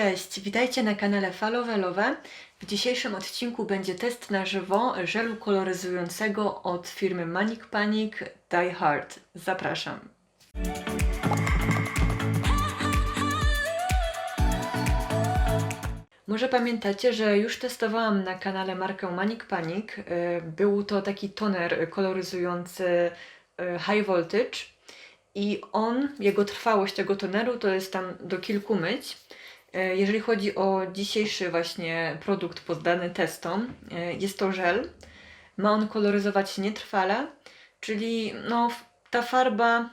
Cześć, witajcie na kanale Falowelowe. W dzisiejszym odcinku będzie test na żywo żelu koloryzującego od firmy Manic Panic Die Hard. Zapraszam. Może pamiętacie, że już testowałam na kanale markę Manic Panic. Y, Był to taki toner koloryzujący y, High Voltage i on, jego trwałość tego toneru to jest tam do kilku myć. E, Jeżeli chodzi o dzisiejszy właśnie produkt poddany testom, e, jest to żel. Ma on koloryzować nietrwale, czyli no, ta farba,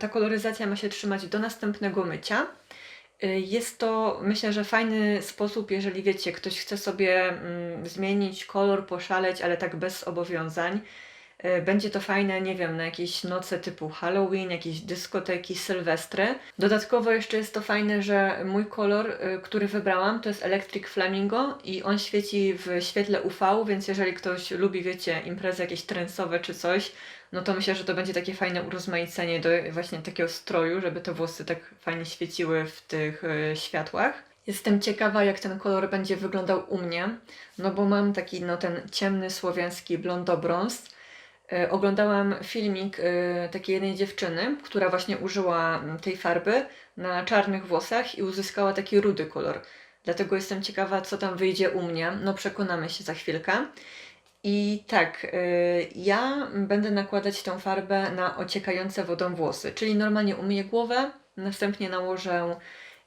ta koloryzacja ma się trzymać do następnego mycia. E, Jest to, myślę, że fajny sposób, jeżeli wiecie, ktoś chce sobie mm, zmienić kolor, poszaleć, ale tak bez zobowiązań. E, Będzie to fajne, nie wiem, na jakieś noce typu Halloween, jakieś dyskoteki, sylwestry. Dodatkowo jeszcze jest to fajne, że mój kolor, y, który wybrałam, to jest Electric Flamingo i on świeci w świetle UV, więc jeżeli ktoś lubi, wiecie, imprezy jakieś trensowe czy coś, no to myślę, że to będzie takie fajne urozmaicenie do właśnie takiego stroju, żeby te włosy tak fajnie świeciły w tych y, światłach. Jestem ciekawa, jak ten kolor będzie wyglądał u mnie, no bo mam taki, no ten ciemny słowiański blondobrąz. E, Oglądałam filmik e, takiej jednej dziewczyny, która właśnie użyła m, tej farby na czarnych włosach i uzyskała taki rudy kolor. Dlatego jestem ciekawa, co tam wyjdzie u mnie. No, przekonamy się za chwilkę. I tak, e, ja będę nakładać tą farbę na ociekające wodą włosy, czyli normalnie umyję głowę, następnie nałożę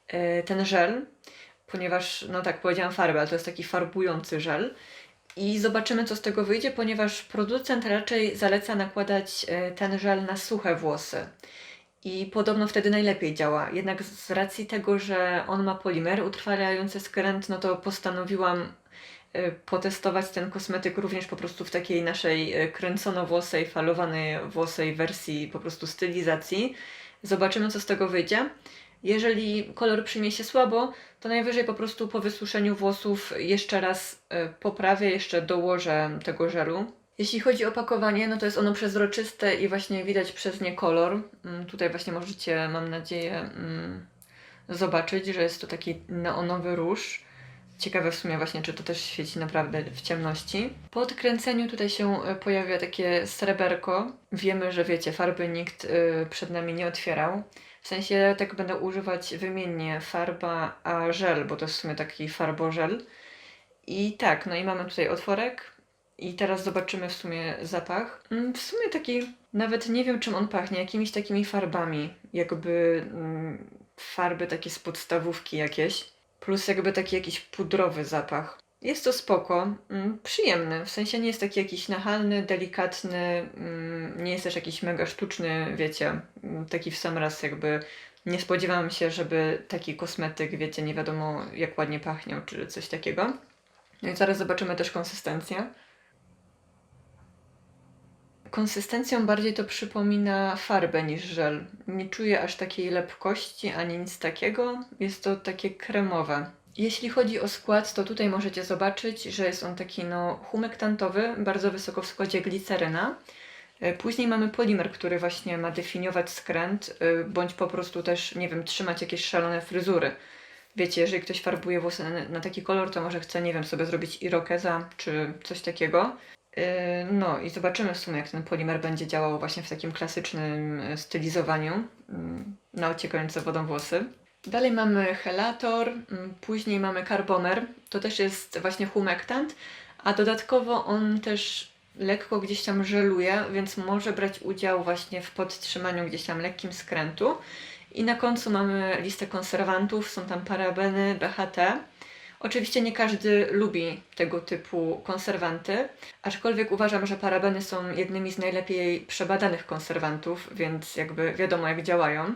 e, ten żel, ponieważ, no tak, powiedziałam farbę, ale to jest taki farbujący żel. I zobaczymy, co z tego wyjdzie, ponieważ producent raczej zaleca nakładać e, ten żel na suche włosy. I podobno wtedy najlepiej działa. Jednak z racji tego, że on ma polimer utrwalający skręt, no to postanowiłam e, potestować ten kosmetyk również po prostu w takiej naszej e, kręconowłosej, falowanej włosej wersji po prostu stylizacji. Zobaczymy, co z tego wyjdzie. Jeżeli kolor przyjmie się słabo, to najwyżej po prostu po wysuszeniu włosów jeszcze raz e, poprawię, jeszcze dołożę tego żelu. Jeśli chodzi o opakowanie, no to jest ono przezroczyste i właśnie widać przez nie kolor. Mm, Tutaj właśnie możecie, mam nadzieję, mm, zobaczyć, że jest to taki neonowy róż. Ciekawe w sumie właśnie, czy to też świeci naprawdę w ciemności. Po odkręceniu tutaj się e, pojawia takie sreberko. Wiemy, że wiecie, farby nikt e, przed nami nie otwierał. W sensie tak będę używać wymiennie farba a żel, bo to jest w sumie taki farbożel. I tak, no i mamy tutaj otworek. I teraz zobaczymy w sumie zapach. Mm, W sumie taki, nawet nie wiem czym on pachnie, jakimiś takimi farbami. Jakby mm, farby takie z podstawówki jakieś. Plus jakby taki jakiś pudrowy zapach. Jest to spoko, mm, przyjemny, w sensie nie jest taki jakiś nachalny, delikatny, mm, nie jest też jakiś mega sztuczny, wiecie, mm, taki w sam raz jakby nie spodziewałam się, żeby taki kosmetyk, wiecie, nie wiadomo jak ładnie pachniał, czy coś takiego. No i zaraz zobaczymy też konsystencję. Konsystencją bardziej to przypomina farbę niż żel. Nie czuję aż takiej lepkości ani nic takiego. Jest to takie kremowe. Jeśli chodzi o skład, to tutaj możecie zobaczyć, że jest on taki no, humektantowy, bardzo wysoko w składzie gliceryna. E, Później mamy polimer, który właśnie ma definiować skręt, e, bądź po prostu też, nie wiem, trzymać jakieś szalone fryzury. Wiecie, jeżeli ktoś farbuje włosy na, taki kolor, to może chce, nie wiem, sobie zrobić irokeza czy coś takiego. Yy, No i zobaczymy w sumie, jak ten polimer będzie działał właśnie w takim klasycznym e, stylizowaniu mm, na ociekające wodą włosy. Dalej mamy helator, mm, później mamy karbomer, to też jest właśnie humektant, a dodatkowo on też lekko gdzieś tam żeluje, więc może brać udział właśnie w podtrzymaniu gdzieś tam lekkim skrętu. I na końcu mamy listę konserwantów, są tam parabeny, BHT. Oczywiście nie każdy lubi tego typu konserwanty, aczkolwiek uważam, że parabeny są jednymi z najlepiej przebadanych konserwantów, więc jakby wiadomo jak działają.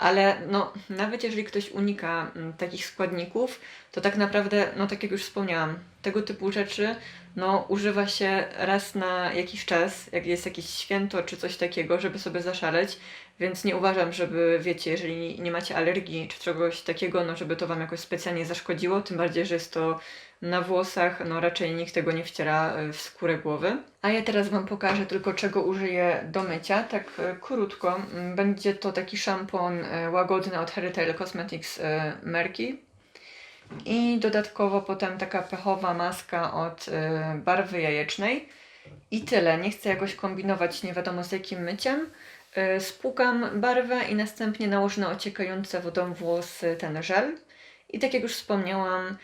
Ale no, nawet jeżeli ktoś unika mm, takich składników, to tak naprawdę, no tak jak już wspomniałam, tego typu rzeczy no, używa się raz na jakiś czas, jak jest jakieś święto czy coś takiego, żeby sobie zaszaleć, więc nie uważam, żeby, wiecie, jeżeli nie macie alergii czy czegoś takiego, no żeby to Wam jakoś specjalnie zaszkodziło, tym bardziej, że jest to na włosach, no raczej nikt tego nie wciera e, w skórę głowy. A ja teraz Wam pokażę tylko czego użyję do mycia, tak e, krótko. Mm, Będzie to taki szampon e, łagodny od Heritage Cosmetics Merki. i dodatkowo potem taka pechowa maska od barwy jajecznej. I tyle. Nie chcę jakoś kombinować nie wiadomo z jakim myciem. Y, Spłukam barwę i następnie nałożę na ociekające wodą włosy ten żel. I tak jak już wspomniałam,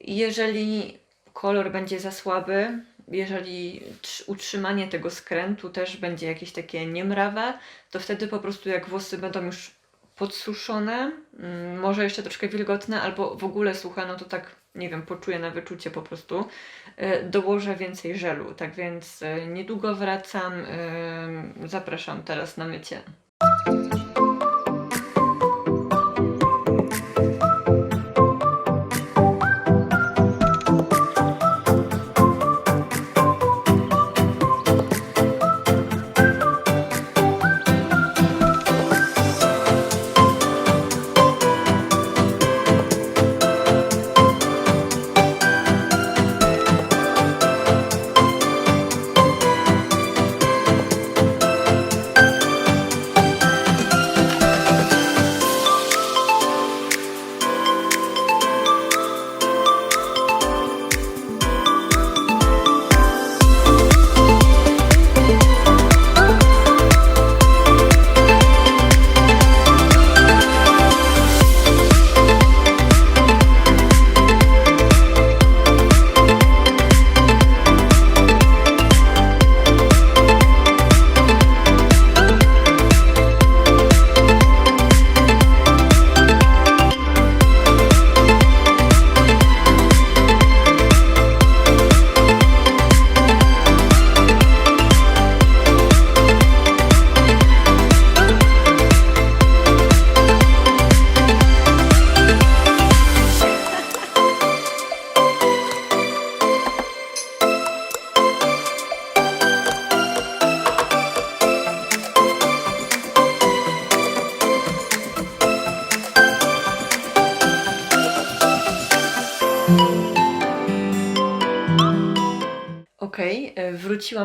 jeżeli kolor będzie za słaby, jeżeli trz- utrzymanie tego skrętu też będzie jakieś takie niemrawe, to wtedy po prostu jak włosy będą już podsuszone, mm, może jeszcze troszkę wilgotne, albo w ogóle suche, no to tak, nie wiem, poczuję na wyczucie po prostu, y, dołożę więcej żelu. Tak więc y, niedługo wracam, y, zapraszam teraz na mycie.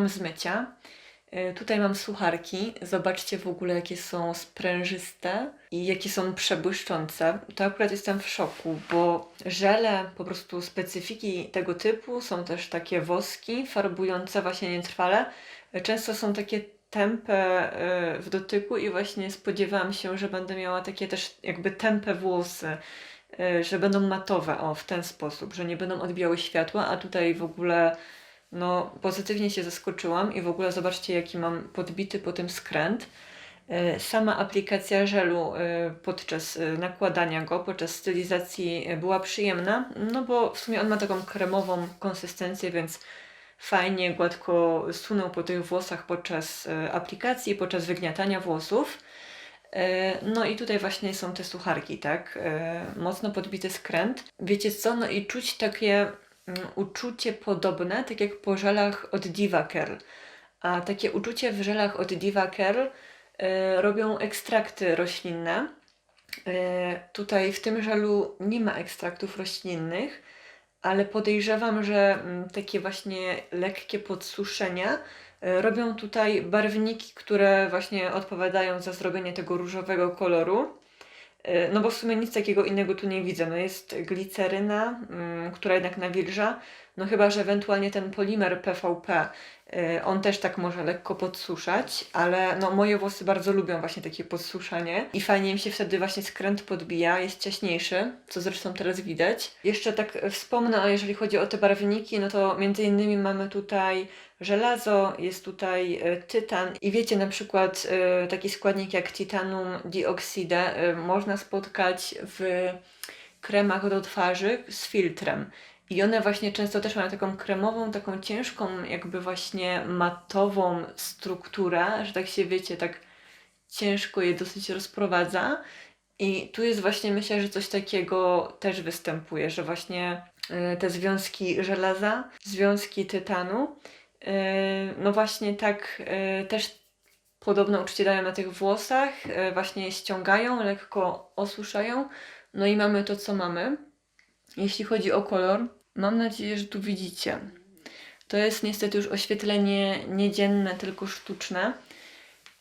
Wróciłam z mycia. E, Tutaj mam sucharki. Zobaczcie w ogóle, jakie są sprężyste i jakie są przebłyszczące. To akurat jestem w szoku, bo żele, po prostu specyfiki tego typu są też takie woski farbujące właśnie nietrwale. Często są takie tępe e, w dotyku i właśnie spodziewałam się, że będę miała takie też jakby tępe włosy, e, że będą matowe, o, w ten sposób, że nie będą odbijały światła, a tutaj w ogóle no, pozytywnie się zaskoczyłam i w ogóle zobaczcie, jaki mam podbity po tym skręt. E, Sama aplikacja żelu e, podczas e, nakładania go, podczas stylizacji była przyjemna, no bo w sumie on ma taką kremową konsystencję, więc fajnie, gładko sunął po tych włosach podczas aplikacji, podczas wygniatania włosów. No i tutaj właśnie są te sucharki, tak? Mocno podbity skręt. Wiecie co? No i czuć takie uczucie podobne, tak jak po żelach od Diva Curl. A takie uczucie w żelach od Diva Curl e, robią ekstrakty roślinne. E, tutaj w tym żelu nie ma ekstraktów roślinnych, ale podejrzewam, że mm, takie właśnie lekkie podsuszenia e, robią tutaj barwniki, które właśnie odpowiadają za zrobienie tego różowego koloru. E, No bo w sumie nic takiego innego tu nie widzę. No jest gliceryna, mm, która jednak nawilża. No chyba, że ewentualnie ten polimer PVP, y, on też tak może lekko podsuszać, ale no moje włosy bardzo lubią właśnie takie podsuszanie i fajnie im się wtedy właśnie skręt podbija, jest ciaśniejszy, co zresztą teraz widać. Jeszcze tak wspomnę, a jeżeli chodzi o te barwniki, no to między innymi mamy tutaj żelazo, jest tutaj e, tytan i wiecie na przykład e, taki składnik jak titanum dioxidę e, można spotkać w kremach do twarzy z filtrem. I one właśnie często też mają taką kremową, taką ciężką, jakby właśnie matową strukturę, że tak się wiecie, tak ciężko je dosyć rozprowadza. I tu jest właśnie, myślę, że coś takiego też występuje, że właśnie y, te związki żelaza, związki tytanu, y, no właśnie tak y, też podobne uczucie dają na tych włosach, właśnie ściągają, lekko osuszają, no i mamy to, co mamy. Jeśli chodzi o kolor, mam nadzieję, że tu widzicie. To jest niestety już oświetlenie niedzienne, tylko sztuczne.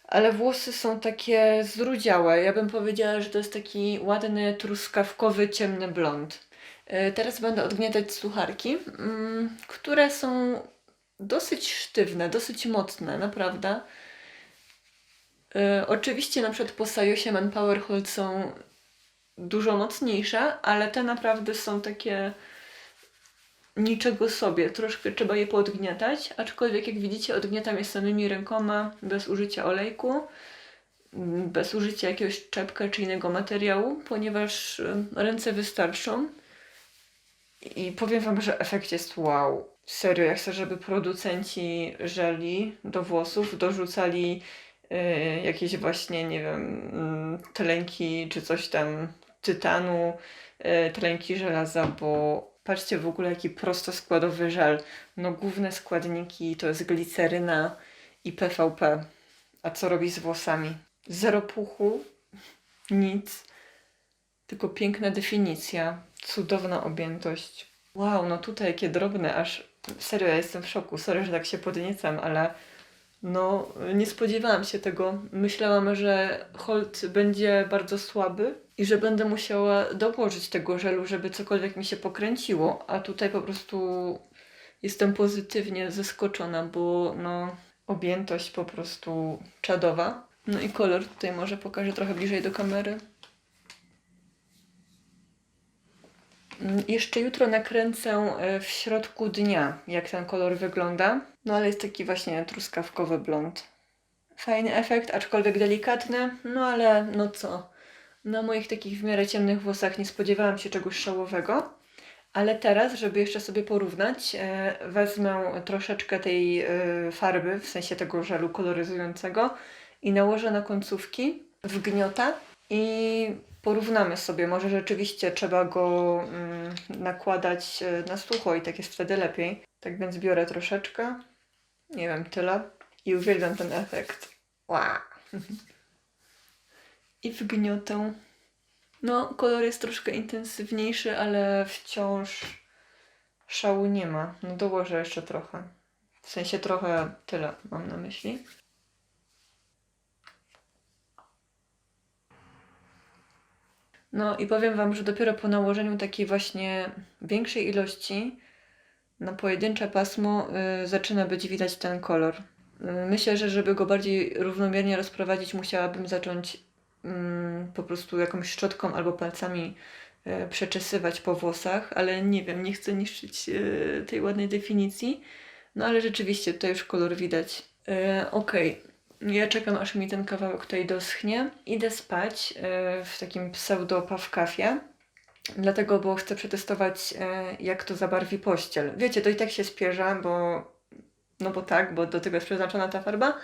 Ale włosy są takie zrudziałe. Ja bym powiedziała, że to jest taki ładny, truskawkowy, ciemny blond. E, Teraz będę odgniatać sucharki, mm, które są dosyć sztywne, dosyć mocne, naprawdę. E, Oczywiście na przykład po Sajosie Manpowerhold są dużo mocniejsze, ale te naprawdę są takie niczego sobie. Troszkę trzeba je poodgniatać, aczkolwiek jak widzicie odgniatam je samymi rękoma, bez użycia olejku, bez użycia jakiegoś czepka czy innego materiału, ponieważ y, ręce wystarczą. I powiem Wam, że efekt jest wow. Serio, ja chcę, żeby producenci żeli do włosów dorzucali y, jakieś właśnie, nie wiem, mm, tlenki czy coś tam, tytanu, y, tlenki żelaza, bo patrzcie w ogóle jaki prostoskładowy żel. No główne składniki to jest gliceryna i PVP. A co robi z włosami? Zero puchu, nic, tylko piękna definicja, cudowna objętość. Wow, no tutaj jakie drobne, aż serio, ja jestem w szoku. Sorry, że tak się podniecam, ale no nie spodziewałam się tego. Myślałam, że hold będzie bardzo słaby i że będę musiała dołożyć tego żelu, żeby cokolwiek mi się pokręciło, a tutaj po prostu jestem pozytywnie zaskoczona, bo no objętość po prostu czadowa. No i kolor tutaj może pokażę trochę bliżej do kamery. Mm, Jeszcze jutro nakręcę e, w środku dnia, jak ten kolor wygląda. No ale jest taki właśnie truskawkowy blond. Fajny efekt, aczkolwiek delikatny, no ale no co. Na moich takich w miarę ciemnych włosach nie spodziewałam się czegoś szałowego. Ale teraz, żeby jeszcze sobie porównać, e, wezmę troszeczkę tej e, farby, w sensie tego żelu koloryzującego i nałożę na końcówki, wgniota i porównamy sobie. Może rzeczywiście trzeba go mm, nakładać e, na sucho i tak jest wtedy lepiej. Tak więc biorę troszeczkę, nie wiem, tyle i uwielbiam ten efekt. Wow. I wgniotę. No, kolor jest troszkę intensywniejszy, ale wciąż szału nie ma. No dołożę jeszcze trochę. W sensie trochę tyle mam na myśli. No i powiem Wam, że dopiero po nałożeniu takiej właśnie większej ilości na pojedyncze pasmo y, zaczyna być widać ten kolor. Y, myślę, że żeby go bardziej równomiernie rozprowadzić, musiałabym zacząć po prostu jakąś szczotką albo palcami y, przeczesywać po włosach, ale nie wiem, nie chcę niszczyć y, tej ładnej definicji. No ale rzeczywiście tutaj już kolor widać. Y, Okej, ja czekam aż mi ten kawałek tutaj doschnie. Idę spać w takim pseudo pawkafie. Dlatego, bo chcę przetestować, jak to zabarwi pościel. Wiecie, to i tak się spierza, bo no bo tak, bo do tego jest przeznaczona ta farba,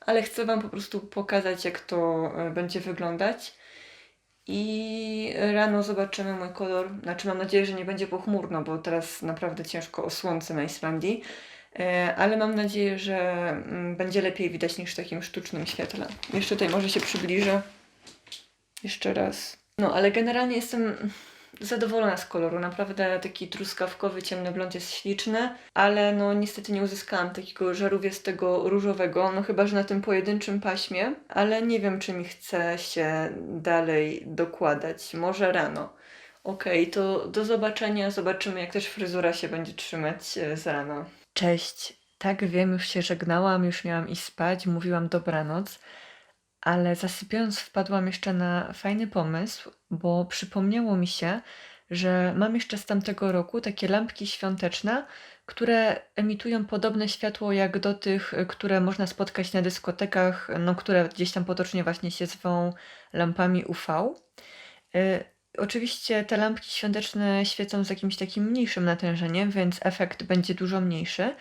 ale chcę Wam po prostu pokazać, jak to y, będzie wyglądać. I rano zobaczymy mój kolor. Znaczy, mam nadzieję, że nie będzie pochmurno, bo teraz naprawdę ciężko o słońce na Islandii. E, Ale mam nadzieję, że mm, będzie lepiej widać niż w takim sztucznym świetle. Jeszcze tutaj może się przybliżę. Jeszcze raz. No, ale generalnie jestem zadowolona z koloru. Naprawdę taki truskawkowy, ciemny blond jest śliczny, ale no niestety nie uzyskałam takiego żarówiastego różowego, no chyba, że na tym pojedynczym paśmie, ale nie wiem, czy mi chce się dalej dokładać. Może rano. Okej, to do zobaczenia. Zobaczymy, jak też fryzura się będzie trzymać e, z rana. Cześć. Tak wiem, już się żegnałam, już miałam iść spać, mówiłam dobranoc, ale zasypiając wpadłam jeszcze na fajny pomysł, bo przypomniało mi się, że mam jeszcze z tamtego roku takie lampki świąteczne, które emitują podobne światło jak do tych, które można spotkać na dyskotekach, no, które gdzieś tam potocznie właśnie się zwą lampami UV. Y, Oczywiście te lampki świąteczne świecą z jakimś takim mniejszym natężeniem, więc efekt będzie dużo mniejszy,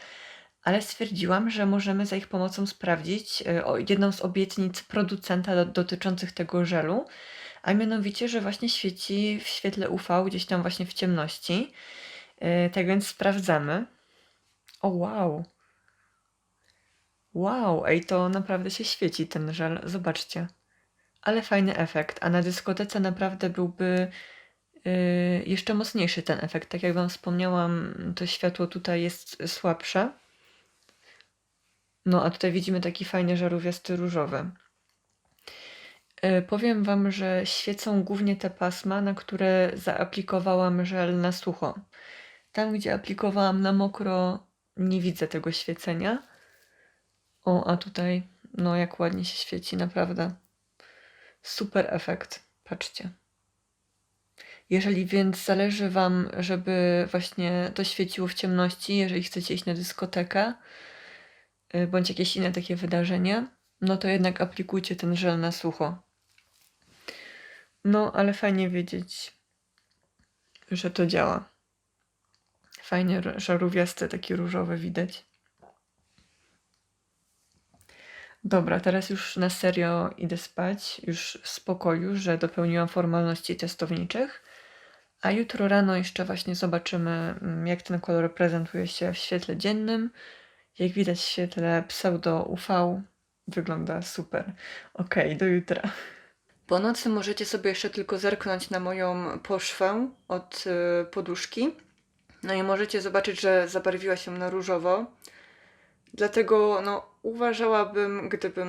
ale stwierdziłam, że możemy za ich pomocą sprawdzić o- jedną z obietnic producenta do, dotyczących tego żelu, a mianowicie, że właśnie świeci w świetle UV, gdzieś tam właśnie w ciemności. Y, Tak więc sprawdzamy. O wow! Wow, ej, to naprawdę się świeci ten żel, zobaczcie. Ale fajny efekt, a na dyskotece naprawdę byłby yy, jeszcze mocniejszy ten efekt. Tak jak Wam wspomniałam, to światło tutaj jest słabsze. No, a tutaj widzimy taki fajny żarówiasty różowy. E, Powiem Wam, że świecą głównie te pasma, na które zaaplikowałam żel na sucho. Tam, gdzie aplikowałam na mokro, nie widzę tego świecenia. O, a tutaj, no jak ładnie się świeci, naprawdę. Super efekt, patrzcie. Jeżeli więc zależy Wam, żeby właśnie to świeciło w ciemności, jeżeli chcecie iść na dyskotekę, bądź jakieś inne takie wydarzenie, no to jednak aplikujcie ten żel na sucho. No, ale fajnie wiedzieć, że to działa. Fajnie żarówiaste, takie różowe widać. Dobra, teraz już na serio idę spać, już w spokoju, że dopełniłam formalności testowniczych. A jutro rano jeszcze właśnie zobaczymy, mm, jak ten kolor prezentuje się w świetle dziennym. Jak widać w świetle pseudo UV wygląda super. Okej, do jutra. Po nocy możecie sobie jeszcze tylko zerknąć na moją poszwę od y, poduszki. No i możecie zobaczyć, że zabarwiła się na różowo. Dlatego no, uważałabym, gdybym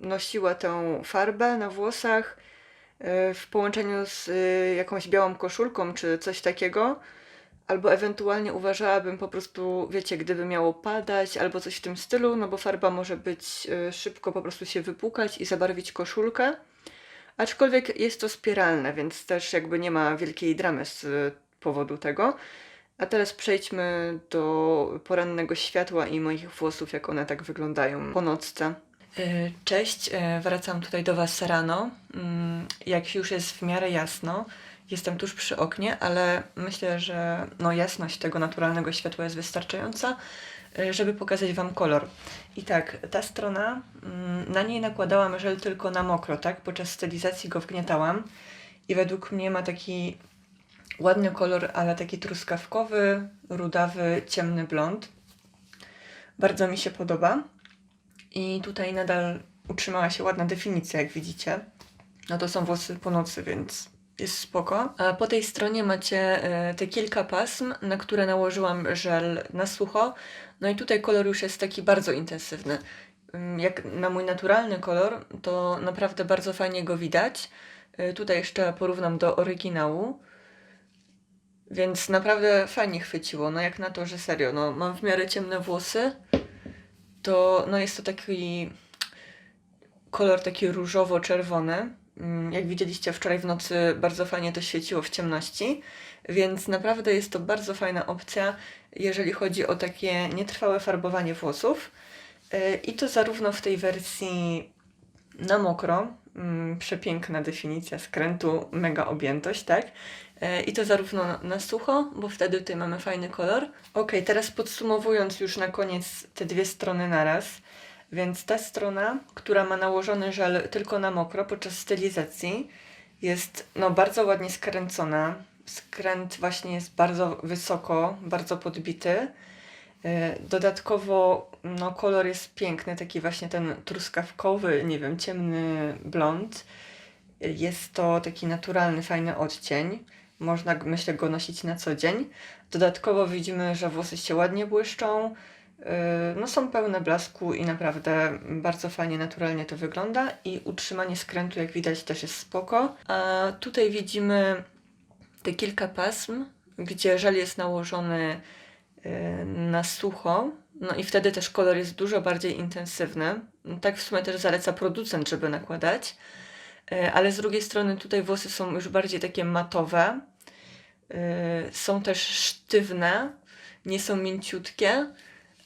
nosiła tę farbę na włosach y, w połączeniu z y, jakąś białą koszulką czy coś takiego, albo ewentualnie uważałabym po prostu, wiecie, gdyby miało padać albo coś w tym stylu, no bo farba może być y, szybko po prostu się wypłukać i zabarwić koszulkę. Aczkolwiek jest to spiralne, więc też jakby nie ma wielkiej dramy z y, powodu tego. A teraz przejdźmy do porannego światła i moich włosów, jak one tak wyglądają po nocce. Cześć, e, wracam tutaj do Was rano. Mm, Jak już jest w miarę jasno, jestem tuż przy oknie, ale myślę, że no, jasność tego naturalnego światła jest wystarczająca, e, żeby pokazać Wam kolor. I tak, ta strona, mm, na niej nakładałam żel tylko na mokro, tak? Podczas stylizacji go wgniatałam i według mnie ma taki ładny kolor, ale taki truskawkowy, rudawy, ciemny blond. Bardzo mi się podoba. I tutaj nadal utrzymała się ładna definicja, jak widzicie. No to są włosy po nocy, więc jest spoko. A po tej stronie macie e, te kilka pasm, na które nałożyłam żel na sucho. No i tutaj kolor już jest taki bardzo intensywny. Ym, Jak na mój naturalny kolor, to naprawdę bardzo fajnie go widać. E, Tutaj jeszcze porównam do oryginału. Więc naprawdę fajnie chwyciło. No jak na to, że serio, no mam w miarę ciemne włosy, to no jest to taki kolor taki różowo-czerwony. Mm, Jak widzieliście wczoraj w nocy, bardzo fajnie to świeciło w ciemności, więc naprawdę jest to bardzo fajna opcja, jeżeli chodzi o takie nietrwałe farbowanie włosów. Yy, I to zarówno w tej wersji na mokro, mm, przepiękna definicja skrętu, mega objętość, tak? E, I to zarówno na, sucho, bo wtedy tutaj mamy fajny kolor. Ok, teraz podsumowując już na koniec te dwie strony naraz. Więc ta strona, która ma nałożony żel tylko na mokro podczas stylizacji, jest no, bardzo ładnie skręcona. Skręt właśnie jest bardzo wysoko, bardzo podbity. E, Dodatkowo no, kolor jest piękny, taki właśnie ten truskawkowy, nie wiem, ciemny blond. E, Jest to taki naturalny, fajny odcień. Można, myślę, go nosić na co dzień. Dodatkowo widzimy, że włosy się ładnie błyszczą, no są pełne blasku i naprawdę bardzo fajnie, naturalnie to wygląda. I utrzymanie skrętu, jak widać, też jest spoko. A tutaj widzimy te kilka pasm, gdzie żel jest nałożony yy, na sucho. No i wtedy też kolor jest dużo bardziej intensywny. Tak w sumie też zaleca producent, żeby nakładać. E, Ale z drugiej strony tutaj włosy są już bardziej takie matowe. Są też sztywne, nie są mięciutkie,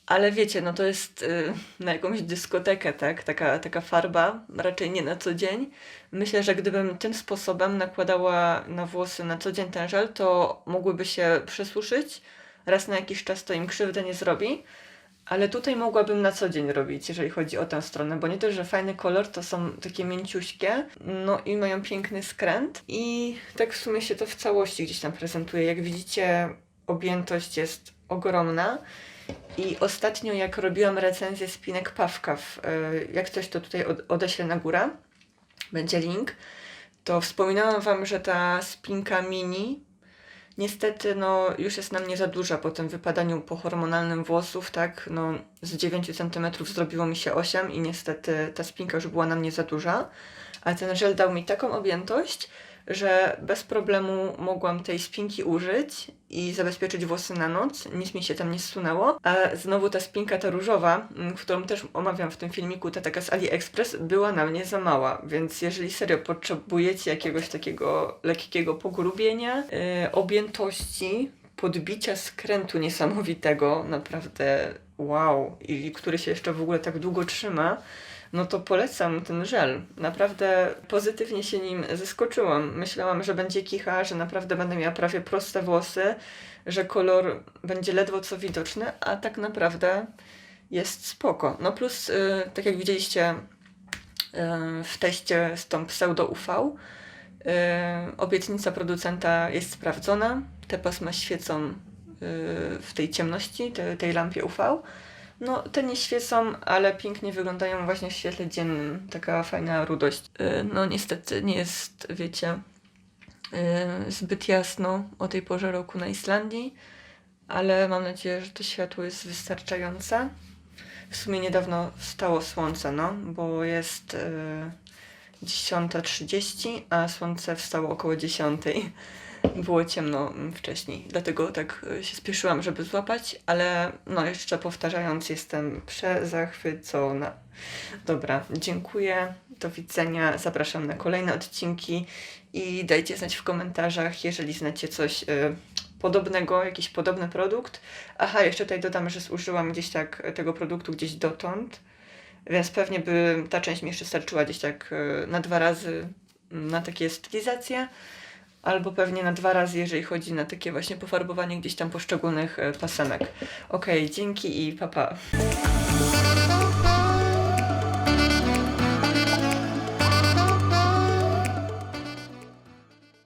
ale wiecie, no to jest e, na jakąś dyskotekę, tak? Taka, taka farba, raczej nie na co dzień. Myślę, że gdybym tym sposobem nakładała na włosy na co dzień ten żel, to mogłyby się przesuszyć. Raz na jakiś czas to im krzywdę nie zrobi. Ale tutaj mogłabym na co dzień robić, jeżeli chodzi o tę stronę, bo nie dość, że fajny kolor, to są takie mięciuśkie, no i mają piękny skręt i tak w sumie się to w całości gdzieś tam prezentuje. Jak widzicie, objętość jest ogromna i ostatnio jak robiłam recenzję spinek Pawkaw, y, jak coś to tutaj od- odeślę na górę, będzie link, to wspominałam Wam, że ta spinka mini Niestety, no, już jest na mnie za duża po tym wypadaniu po hormonalnym włosów, tak? No, z 9 cm zrobiło mi się 8 i niestety ta spinka już była na mnie za duża. A ten żel dał mi taką objętość, że bez problemu mogłam tej spinki użyć i zabezpieczyć włosy na noc. Nic mi się tam nie zsunęło. A znowu ta spinka, ta różowa, mm, którą też omawiam w tym filmiku, ta taka z AliExpress, była na mnie za mała. Więc jeżeli serio potrzebujecie jakiegoś takiego lekkiego pogrubienia, yy, objętości, podbicia skrętu niesamowitego, naprawdę wow, i który się jeszcze w ogóle tak długo trzyma, no to polecam ten żel. Naprawdę pozytywnie się nim zaskoczyłam. Myślałam, że będzie kicha, że naprawdę będę miała prawie proste włosy, że kolor będzie ledwo co widoczny, a tak naprawdę jest spoko. No plus, y, tak jak widzieliście y, w teście z tą pseudo UV, y, obietnica producenta jest sprawdzona. Te pasma świecą y, w tej ciemności, te, tej lampie UV. No, te nie świecą, ale pięknie wyglądają właśnie w świetle dziennym. Taka fajna rudość. Y, No, niestety nie jest, wiecie, y, zbyt jasno o tej porze roku na Islandii, ale mam nadzieję, że to światło jest wystarczające. W sumie niedawno wstało słońce, no, bo jest y, 10.30, a słońce wstało około 10.00. Było ciemno mm, wcześniej, dlatego tak y, się spieszyłam, żeby złapać, ale no jeszcze powtarzając, jestem przezachwycona. Dobra, dziękuję, do widzenia, zapraszam na kolejne odcinki i dajcie znać w komentarzach, jeżeli znacie coś y, podobnego, jakiś podobny produkt. Aha, jeszcze tutaj dodam, że zużyłam gdzieś tak tego produktu gdzieś dotąd, więc pewnie by ta część mi jeszcze starczyła gdzieś tak y, na dwa razy mm, na takie stylizacje albo pewnie na dwa razy, jeżeli chodzi na takie właśnie pofarbowanie gdzieś tam poszczególnych e, pasemek. Okej, dzięki i papa. Pa.